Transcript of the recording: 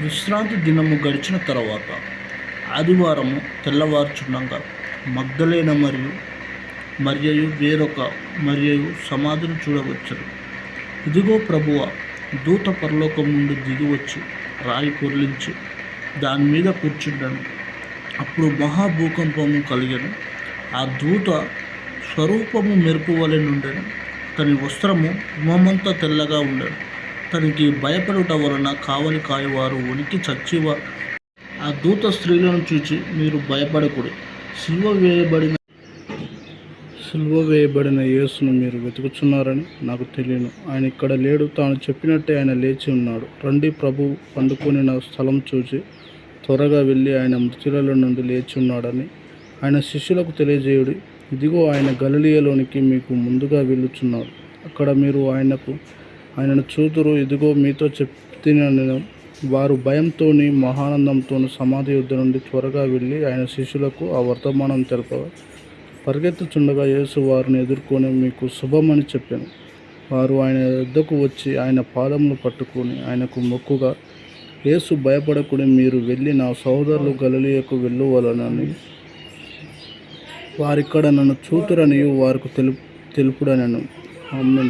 విశ్రాంతి దినము గడిచిన తర్వాత ఆదివారము తెల్లవారుచుండగా మగ్ధలేన మరియు మరియు వేరొక మరియు సమాధిని చూడవచ్చును. ఇదిగో ప్రభువ దూత పరలోకం నుండి దిగివచ్చి రాయి పొరలించి దాని మీద కూర్చుండను. అప్పుడు మహాభూకంపము కలిగను. ఆ దూత స్వరూపము మెరుపు వలె నుండెను. తన వస్త్రము ఉమమంతా తెల్లగా ఉండెను. తనకి భయపడుట వలన కావలి కాయవారు ఉనికి చచ్చివ. ఆ దూత స్త్రీలను చూచి మీరు భయపడకూడదు సిల్వ వేయబడిన సిల్వ వేయబడిన యేసును మీరు వెతుకుచున్నారని నాకు తెలియను. ఆయన ఇక్కడ లేడు. తాను చెప్పినట్టే ఆయన లేచి ఉన్నాడు. రండి ప్రభు పండుకొని నా స్థలం చూసి త్వరగా వెళ్ళి ఆయన మృతులలో నుండి లేచి ఉన్నాడని ఆయన శిష్యులకు తెలియజేయుడి. ఇదిగో ఆయన గలలియలోనికి మీకు ముందుగా వెళ్ళుచున్నాడు. అక్కడ మీరు ఆయనకు ఆయనను చూతురు ఇదిగో మీతో చెప్తున్నాను వారు భయంతోని మహానందంతో సమాధి యుద్ధ నుండి త్వరగా వెళ్ళి ఆయన శిష్యులకు ఆ వర్తమానం తెలపగా పరిగెత్తుచుండగా యేసు వారిని ఎదుర్కొని మీకు శుభమని చెప్పాను. వారు ఆయన వద్దకు వచ్చి ఆయన పాదములు పట్టుకొని ఆయనకు మొక్కుగా యేసు భయపడకుని మీరు వెళ్ళి నా సహోదరులు గలలియకు వెళ్ళువలనని వారిక్కడ నన్ను చూతురని వారికి తెలుపు తెలుపుడనను. అమ్మ